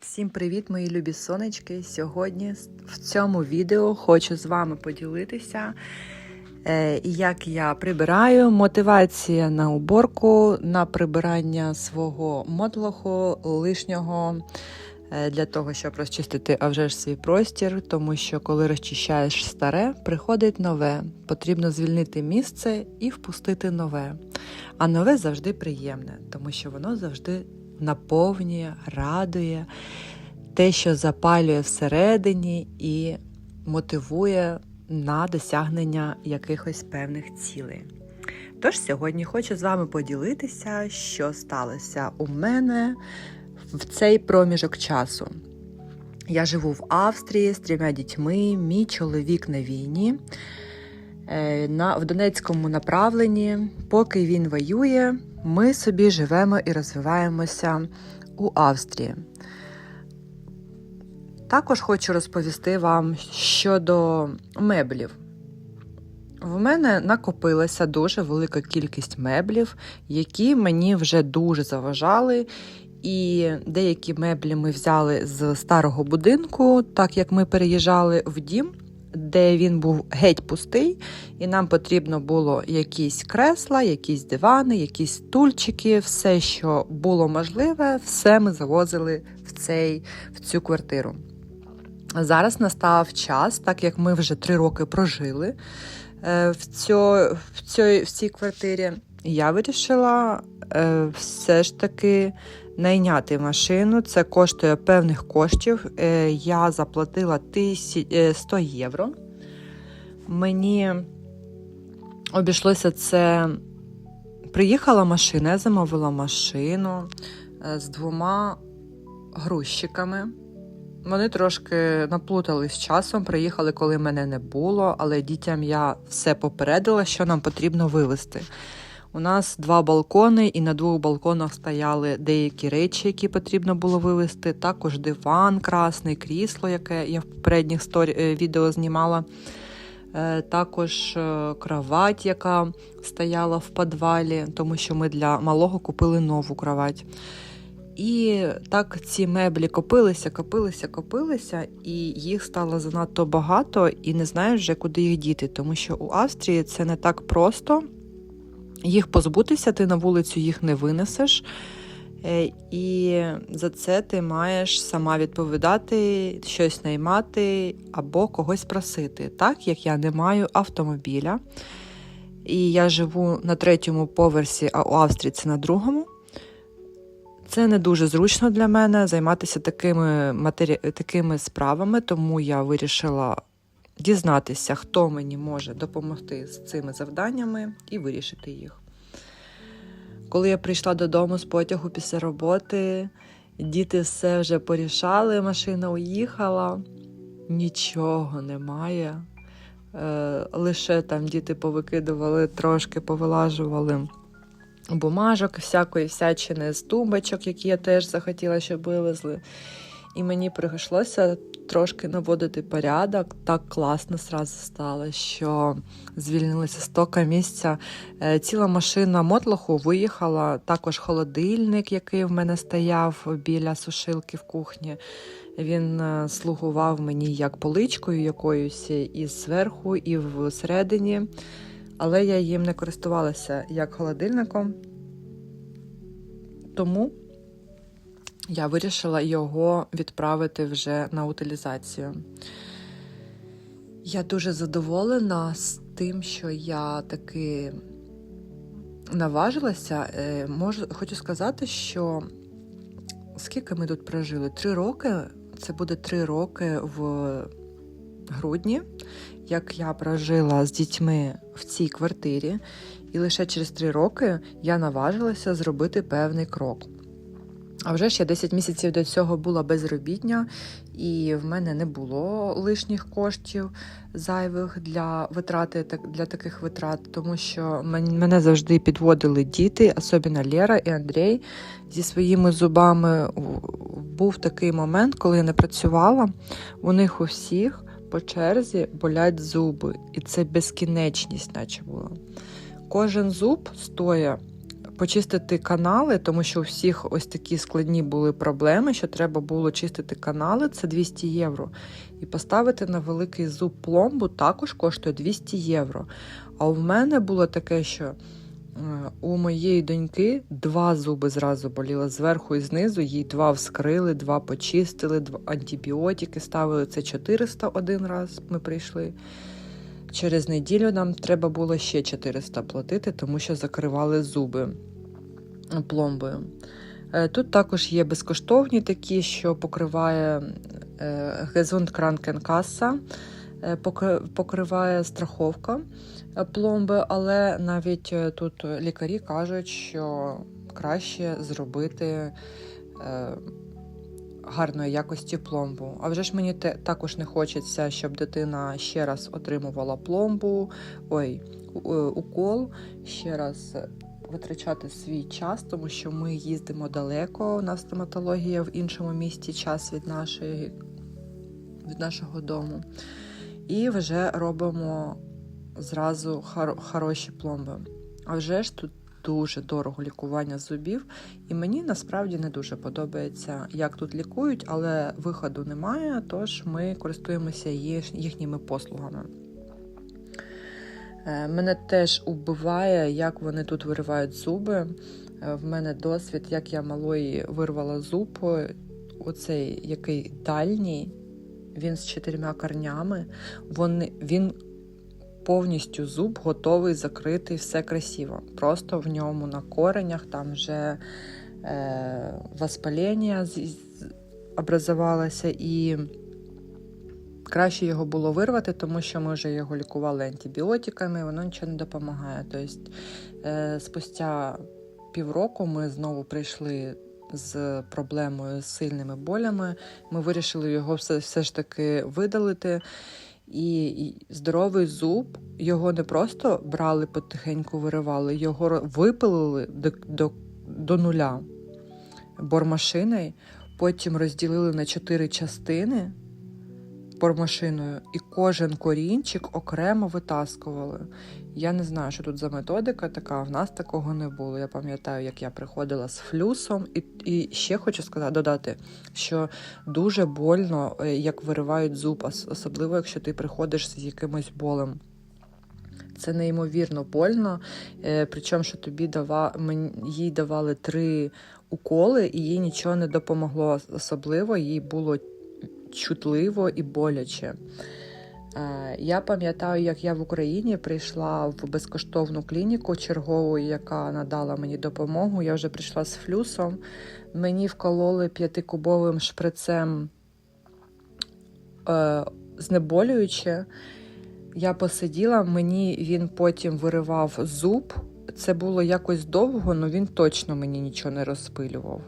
Всім привіт, мої любі сонечки! Сьогодні в цьому відео хочу з вами поділитися, е, як я прибираю, мотивація на уборку, на прибирання свого мотлоху лишнього е, для того, щоб розчистити а вже ж свій простір, тому що коли розчищаєш старе, приходить нове. Потрібно звільнити місце і впустити нове. А нове завжди приємне, тому що воно завжди наповнює, радує те, що запалює всередині і мотивує на досягнення якихось певних цілей. Тож сьогодні хочу з вами поділитися, що сталося у мене в цей проміжок часу. Я живу в Австрії з трьома дітьми, мій чоловік на війні. Е, на, в Донецькому направленні, поки він воює, ми собі живемо і розвиваємося у Австрії. Також хочу розповісти вам щодо меблів. В мене накопилася дуже велика кількість меблів, які мені вже дуже заважали. І деякі меблі ми взяли з старого будинку, так як ми переїжджали в дім де він був геть пустий, і нам потрібно було якісь кресла, якісь дивани, якісь стульчики, все, що було можливе, все ми завозили в, цей, в цю квартиру. Зараз настав час, так як ми вже три роки прожили е, в, цьо, в, цій, в цій квартирі, я вирішила е, все ж таки найняти машину. Це коштує певних коштів. Е, я заплатила 100 євро. Мені обійшлося це. Приїхала машина, я замовила машину е, з двома грузчиками. Вони трошки наплутались з часом, приїхали, коли мене не було, але дітям я все попередила, що нам потрібно вивезти. У нас два балкони, і на двох балконах стояли деякі речі, які потрібно було вивезти. Також диван, красний, крісло, яке я в попередніх сторі... Е, відео знімала. Е, також е, кровать, яка стояла в підвалі, тому що ми для малого купили нову кровать. І так ці меблі копилися, копилися, копилися, і їх стало занадто багато, і не знаєш вже, куди їх діти, тому що у Австрії це не так просто їх позбутися, ти на вулицю їх не винесеш. Е, і за це ти маєш сама відповідати, щось наймати або когось просити. Так як я не маю автомобіля, і я живу на третьому поверсі, а у Австрії це на другому. Це не дуже зручно для мене займатися такими матері... такими справами, тому я вирішила дізнатися, хто мені може допомогти з цими завданнями і вирішити їх. Коли я прийшла додому з потягу після роботи, діти все вже порішали, машина уїхала, нічого немає. Е, лише там діти повикидували, трошки повилажували бумажок, всякої всячини з тумбочок, які я теж захотіла, щоб вивезли. І мені прийшлося трошки наводити порядок. Так класно сразу стало, що звільнилося стока місця. Е, ціла машина мотлоху виїхала. Також холодильник, який в мене стояв біля сушилки в кухні. Він е, слугував мені як поличкою якоюсь і зверху, і всередині. Але я їм не користувалася як холодильником. Тому я вирішила його відправити вже на утилізацію. Я дуже задоволена з тим, що я таки наважилася. Е, можу, хочу сказати, що скільки ми тут прожили? Три роки. Це буде три роки в грудні, як я прожила з дітьми в цій квартирі, і лише через три роки я наважилася зробити певний крок. А вже ж я 10 місяців до цього була безробітня, і в мене не було лишніх коштів зайвих для витрати для таких витрат, тому що мене завжди підводили діти, особливо Лера і Андрій зі своїми зубами. Був такий момент, коли я не працювала. У них у всіх по черзі болять зуби, і це безкінечність, наче було. Кожен зуб стоїть почистити канали, тому що у всіх ось такі складні були проблеми, що треба було чистити канали, це 200 євро. І поставити на великий зуб пломбу також коштує 200 євро. А у мене було таке, що е, у моєї доньки два зуби зразу боліло зверху і знизу, їй два вскрили, два почистили, два антибіотики ставили. Це 400 один раз ми прийшли. Через неділю нам треба було ще 400 платити, тому що закривали зуби пломбою. Е, Тут також є безкоштовні такі, що покриває Гезунд Кранкенкаса, покриває страховка е, пломби, але навіть е, тут лікарі кажуть, що краще зробити е, гарної якості пломбу. А вже ж мені також не хочеться, щоб дитина ще раз отримувала пломбу, ой, укол, ще раз витрачати свій час, тому що ми їздимо далеко. У нас стоматологія в іншому місті час від нашої, від нашого дому. І вже робимо зразу хор хороші пломби. А вже ж тут дуже дорого лікування зубів, і мені насправді не дуже подобається, як тут лікують, але виходу немає, тож ми користуємося їхніми послугами. Е, мене теж убиває, як вони тут виривають зуби. Е, в мене досвід, як я малої вирвала зуб, оцей який дальній, він з чотирма корнями. Вони, Він повністю зуб готовий закритий, все красиво. Просто в ньому на коренях там вже е, воспалення образувалося і. Краще його було вирвати, тому що ми вже його лікували антибіотиками, воно нічого не допомагає. Тобто, е, спустя півроку ми знову прийшли з проблемою з сильними болями. Ми вирішили його все, все ж таки видалити. І, здоровий зуб його не просто брали потихеньку, виривали, його випилили до, до, до нуля бормашиною, потім розділили на чотири частини бормашиною, і кожен корінчик окремо витаскували. Я не знаю, що тут за методика така, в нас такого не було. Я пам'ятаю, як я приходила з флюсом, і і ще хочу сказати, додати, що дуже больно, е, як виривають зуб, особливо якщо ти приходиш з якимось болем. Це неймовірно больно. Е, причому, що тобі дава, їй давали три уколи, і їй нічого не допомогло. Особливо їй було чутливо і боляче. Е, я пам'ятаю, як я в Україні прийшла в безкоштовну клініку чергову, яка надала мені допомогу. Я вже прийшла з флюсом. Мені вкололи п'ятикубовим шприцем е, знеболююче. Я посиділа, мені він потім виривав зуб. Це було якось довго, але він точно мені нічого не розпилював.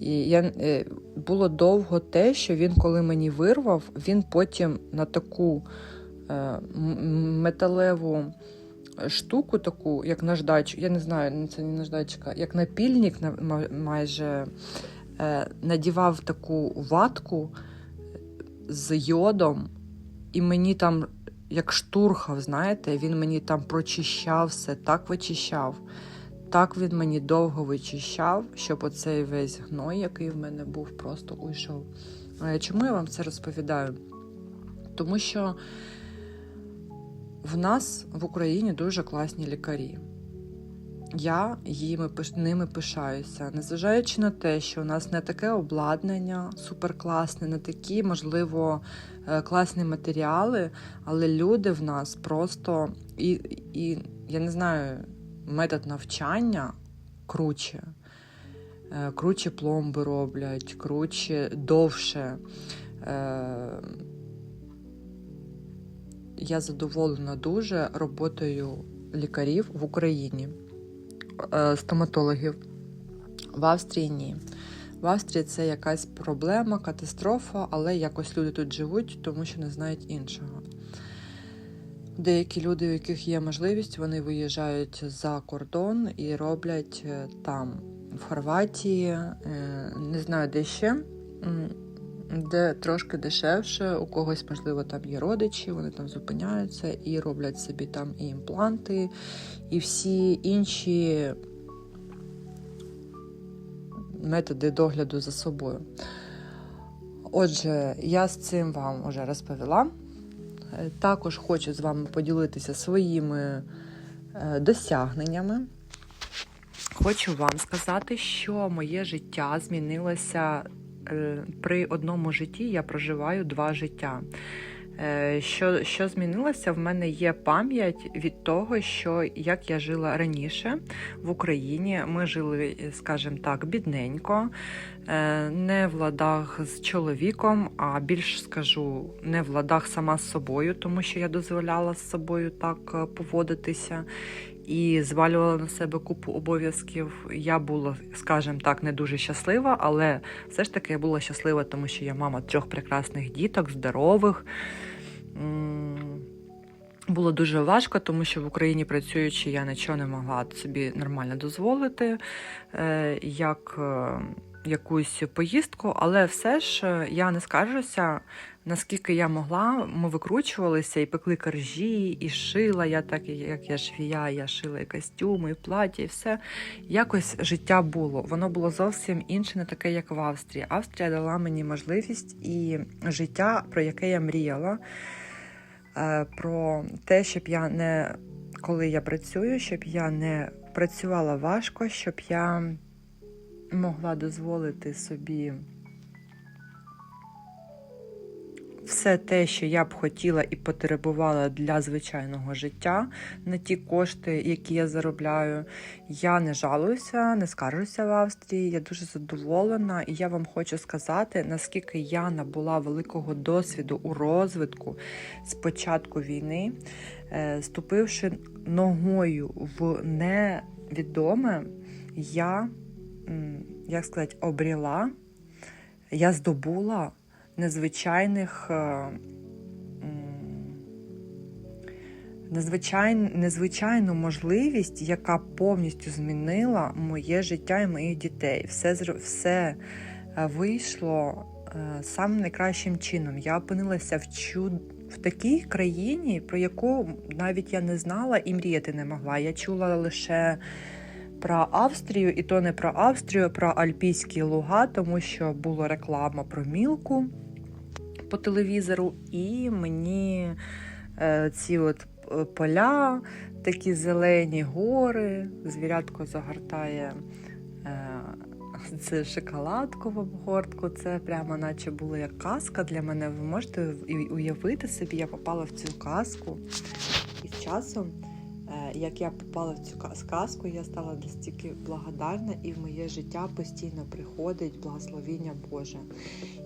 І я, е, Було довго те, що він, коли мені вирвав, він потім на таку е, металеву штуку, таку, як наждачку, я не знаю, ну, це не наждачка, як напільник майже е, надівав таку ватку з йодом, і мені там, як штурхав, знаєте, він мені там прочищав все, так вичищав. Так він мені довго вичищав, щоб оцей весь гной, який в мене був, просто уйшов. Чому я вам це розповідаю? Тому що в нас в Україні дуже класні лікарі. Я їми, ними пишаюся, незважаючи на те, що у нас не таке обладнання суперкласне, не такі, можливо, е, класні матеріали, але люди в нас просто і, і я не знаю метод навчання круче. Е, круче пломби роблять, круче, довше. Е, я задоволена дуже роботою лікарів в Україні, е, стоматологів. В Австрії ні. В Австрії це якась проблема, катастрофа, але якось люди тут живуть, тому що не знають іншого. Деякі люди, у яких є можливість, вони виїжджають за кордон і роблять е, там, в Хорватії, е, не знаю де ще, де трошки дешевше, у когось, можливо, там є родичі, вони там зупиняються і роблять собі там і імпланти, і всі інші методи догляду за собою. Отже, я з цим вам вже розповіла. Е, Також хочу з вами поділитися своїми е, досягненнями. Хочу вам сказати, що моє життя змінилося е, при одному житті. Я проживаю два життя. Е, Що, що змінилося? В мене є пам'ять від того, що як я жила раніше в Україні. Ми жили, скажімо так, бідненько, е, не в ладах з чоловіком, а більш скажу, не в ладах сама з собою, тому що я дозволяла з собою так е, поводитися і звалювала на себе купу обов'язків. Я була, скажімо так, не дуже щаслива, але все ж таки я була щаслива, тому що я мама трьох прекрасних діток, здорових. Було дуже важко, тому що в Україні працюючи, я нічого не могла собі нормально дозволити, е, як е, якусь поїздку, але все ж е, я не скаржуся, наскільки я могла. Ми викручувалися і пекли коржі, і шила. Я так, як я швія, я шила і костюми, і плаття, і все. Якось життя було. Воно було зовсім інше, не таке, як в Австрії. Австрія дала мені можливість і життя, про яке я мріяла. Е, Про те, щоб я не коли я працюю, щоб я не працювала важко, щоб я могла дозволити собі все те, що я б хотіла і потребувала для звичайного життя на ті кошти, які я заробляю. Я не жалуюся, не скаржуся в Австрії. Я дуже задоволена, і я вам хочу сказати, наскільки я набула великого досвіду у розвитку з початку війни, Е, ступивши ногою в невідоме, я, як сказати, обріла, я здобула незвичайних. е, Незвичай, незвичайну можливість, яка повністю змінила моє життя і моїх дітей. Все, все е, вийшло е, самим найкращим чином. Я опинилася в чуд... в такій країні, про яку навіть я не знала і мріяти не могла. Я чула лише про Австрію, і то не про Австрію, а про Альпійські луга, тому що була реклама про мілку по телевізору, і мені е, ці от е, поля, такі зелені гори, звірятко загортає. Е, це шоколадку в обгортку, це прямо наче було як казка для мене. Ви можете уявити собі, я попала в цю казку. І з часом, як я попала в цю сказку, я стала настільки благодарна, і в моє життя постійно приходить благословіння Боже.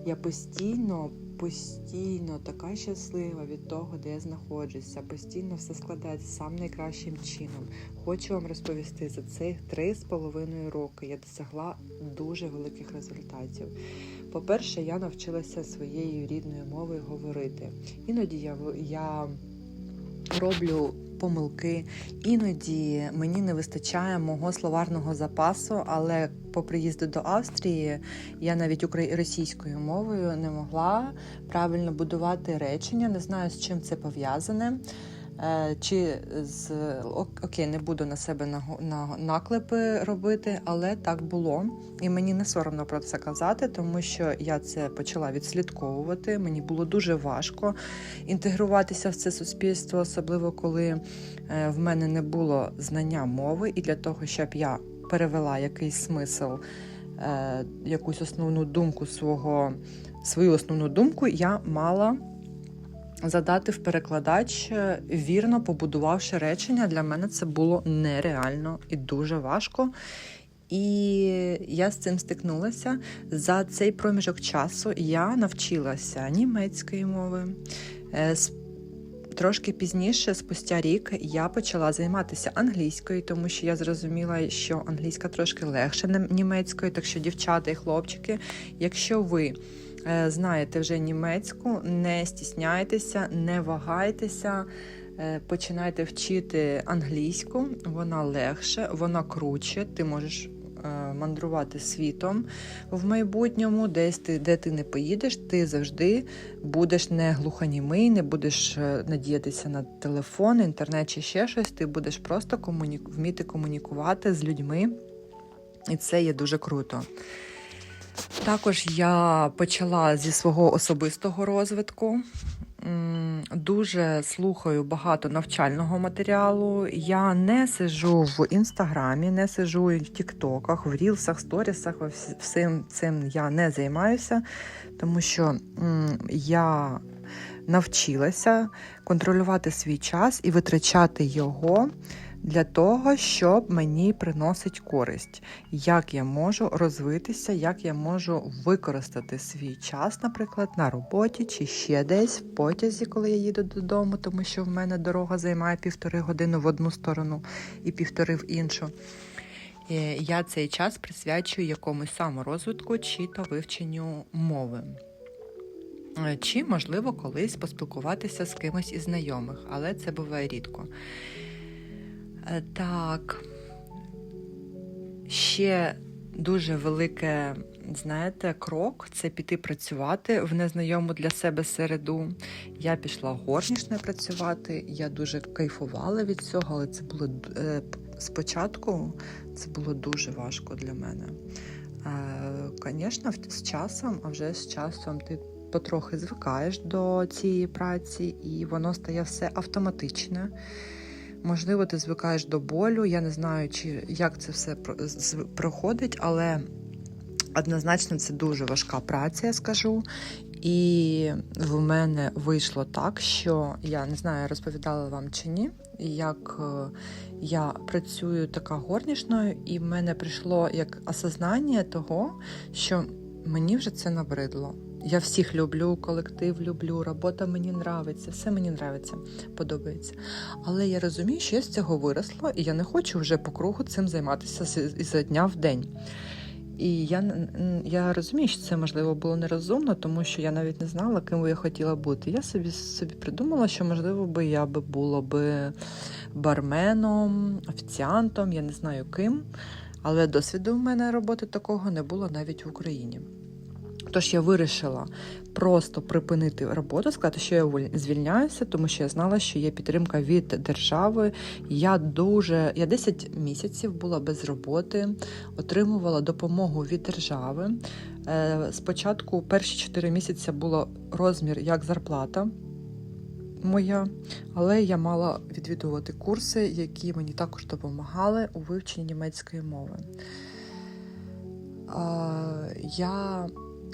Я постійно, постійно така щаслива від того, де я знаходжуся. Постійно все складається сам найкращим чином. Хочу вам розповісти за цих три з половиною роки. Я досягла дуже великих результатів. По-перше, я навчилася своєю рідною мовою говорити. Іноді я, я роблю помилки, іноді мені не вистачає мого словарного запасу, але по приїзду до Австрії я навіть російською мовою не могла правильно будувати речення. Не знаю, з чим це пов'язане. Е, Чи з ок- окей, не буду на себе наго- на наклепи робити, але так було. І мені не соромно про це казати, тому що я це почала відслідковувати. Мені було дуже важко інтегруватися в це суспільство, особливо коли е, в мене не було знання мови, і для того, щоб я перевела якийсь смисл, е, якусь основну думку свого, свою основну думку, я мала задати в перекладач, е, вірно побудувавши речення. Для мене це було нереально і дуже важко. І я з цим стикнулася. За цей проміжок часу я навчилася німецької мови. Е, Трошки пізніше, спустя рік, я почала займатися англійською, тому що я зрозуміла, що англійська трошки легше німецької. Так що, дівчата і хлопчики, якщо ви знаєте вже німецьку, не стісняйтеся, не вагайтеся. е, Починайте вчити англійську, вона легше, вона круче. Ти можеш е, мандрувати світом в майбутньому, десь ти, де ти не поїдеш, ти завжди будеш не глухонімий, не будеш е, надіятися на телефон, інтернет чи ще щось. Ти будеш просто комуні... вміти комунікувати з людьми І це є дуже круто. Також я почала зі свого особистого розвитку. Дуже слухаю багато навчального матеріалу. Я не сиджу в інстаграмі, не сиджу в Тіктоках, в рілсах, сторісах. Всім цим я не займаюся, тому що я навчилася контролювати свій час і витрачати його для того, щоб мені приносить користь. Як я можу розвитися, як я можу використати свій час, наприклад, на роботі чи ще десь в потязі, коли я їду додому, тому що в мене дорога займає півтори години в одну сторону і півтори в іншу. Е, Я цей час присвячую якомусь саморозвитку чи то вивченню мови. Е, Чи, можливо, колись поспілкуватися з кимось із знайомих, але це буває рідко. Е, Так. Ще дуже велике, знаєте, крок це піти працювати в незнайому для себе середу. Я пішла горнішною працювати. Я дуже кайфувала від цього, але це було е, спочатку це було дуже важко для мене. Звісно, з часом, а вже з часом ти потрохи звикаєш до цієї праці, і воно стає все автоматичне. Можливо, ти звикаєш до болю. Я не знаю, чи як це все проходить, але однозначно це дуже важка праця, я скажу. І в мене вийшло так, що я не знаю, розповідала вам чи ні, як е, я працюю така горнішною, і в мене прийшло як осознання того, що мені вже це набридло. Я всіх люблю, колектив люблю, робота мені нравиться, все мені нравиться, подобається. Але я розумію, що я з цього виросла, і я не хочу вже по кругу цим займатися з- із дня в день. І я, я розумію, що це можливо було нерозумно, тому що я навіть не знала, ким би я хотіла бути. Я собі собі придумала, що можливо би я би була би барменом, офіціантом, я не знаю ким. Але досвіду в мене роботи такого не було навіть в Україні. Тож я вирішила просто припинити роботу, сказати, що я звільняюся, тому що я знала, що є підтримка від держави. Я дуже я 10 місяців була без роботи, отримувала допомогу від держави. Е, Спочатку перші 4 місяці було розмір як зарплата моя, але я мала відвідувати курси, які мені також допомагали у вивченні німецької мови. А, Я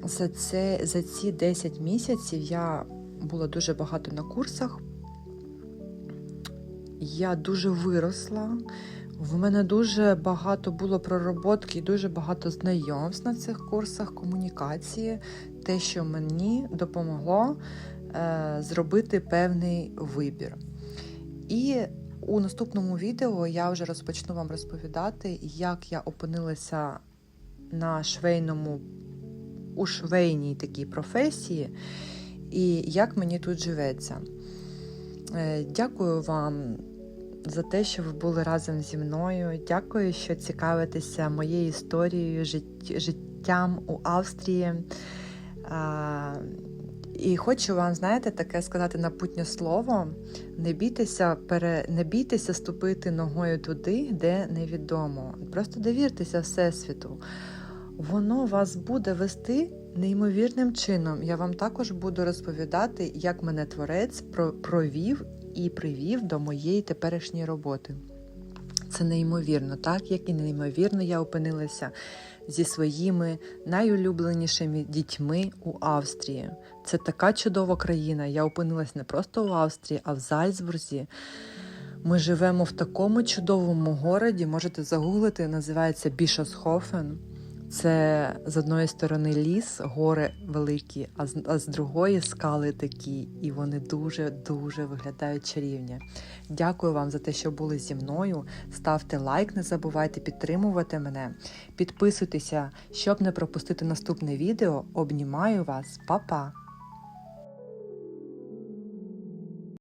за, це, за ці 10 місяців я була дуже багато на курсах. Я дуже виросла. В мене дуже багато було пророботки дуже багато знайомств на цих курсах комунікації, те, що мені допомогло е, зробити певний вибір. І у наступному відео я вже розпочну вам розповідати, як я опинилася на швейному у швейній такій професії, і як мені тут живеться. Е, Дякую вам за те, що ви були разом зі мною. Дякую, що цікавитеся моєю історією, життям у Австрії. І хочу вам, знаєте, таке сказати напутнє слово: не бійтеся, пере... не бійтеся ступити ногою туди, де невідомо. Просто довіртеся Всесвіту. Воно вас буде вести неймовірним чином. Я вам також буду розповідати, як мене творець про- провів і привів до моєї теперішньої роботи. Це неймовірно, так як і неймовірно я опинилася зі своїми найулюбленішими дітьми у Австрії. Це така чудова країна. Я опинилась не просто в Австрії, а в Зальцбурзі. Ми живемо в такому чудовому городі. Можете загуглити, називається Бішосхофен. Це з одної сторони ліс, гори великі, а з, а з другої скали такі, і вони дуже дуже виглядають чарівні. Дякую вам за те, що були зі мною. Ставте лайк, не забувайте підтримувати мене. Підписуйтеся, щоб не пропустити наступне відео. Обнімаю вас, Па-па!